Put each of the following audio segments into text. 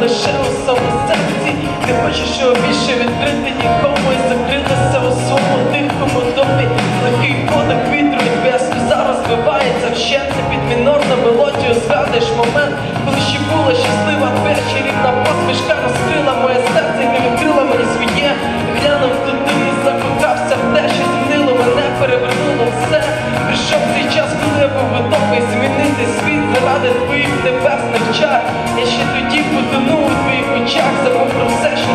лише у своєму серці, ти хочеш його більше відкрити нікому і закритися у своєму тихому домі. Легкий подих вітру і твоя сльоза розбивається вщенце під мінорну мелодію, Згадиш момент, коли ще була щаслива, перша рівна посмішка. Цей час, був готовий змінити світ заради твоїх небесних чар. Я ще тоді потонув у твоїх очах, забув про все, що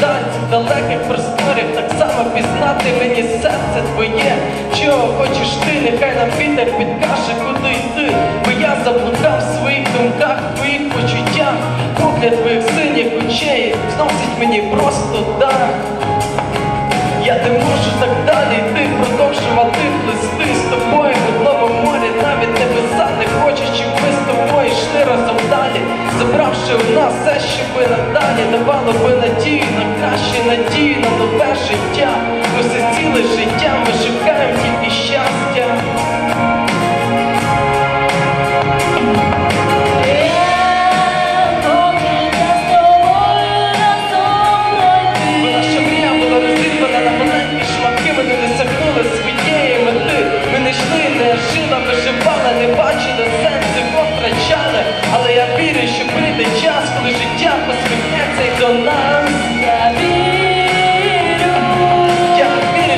далі в цих далеких просторів, так само пізнати мені серце твоє, чого хочеш ти, нехай нам вітер підкаже, куди йти, бо я заблукав в своїх думках, твоїх почуттях, погляд твоїх синіх очей зносить мені просто дах. Забравши в нас все, що би надалі давало би надію на краще надії на нове життя. Нас. Я вірю.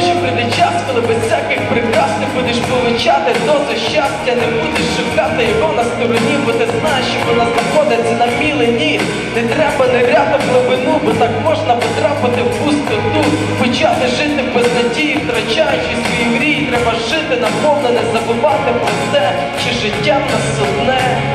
Що прийде час, коли без всяких прикрас ти будеш получати дозу щастя, не будеш шукати його на стороні, бо ти знаєш, що вона знаходиться на мілені. Не треба ниряти в глибину, бо так можна потрапити в пустоту, почати жити без надії, втрачаючи свої мрії, треба жити наповнене, забувати про те, що життя в нас одне.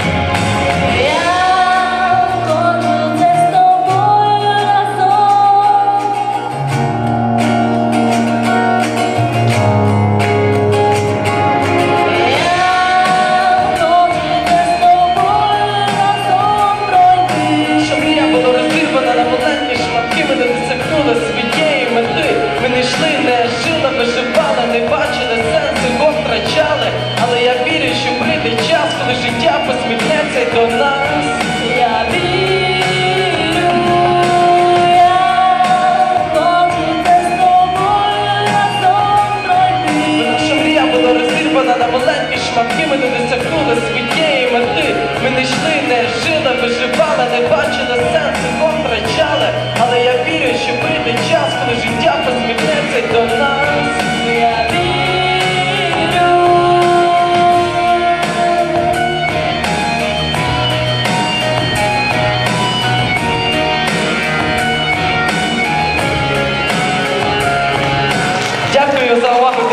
Життя посміхнеться до нас. Я вірю. Бо Наша мрія була розірвана на маленькі шматки, ми не досягнули своєї мети. Ми не йшли, не жили, ми живали, не бачили сенсу, його втрачали. Але я вірю, що прийде час, коли життя посміхнеться до нас. Дякую за увагу,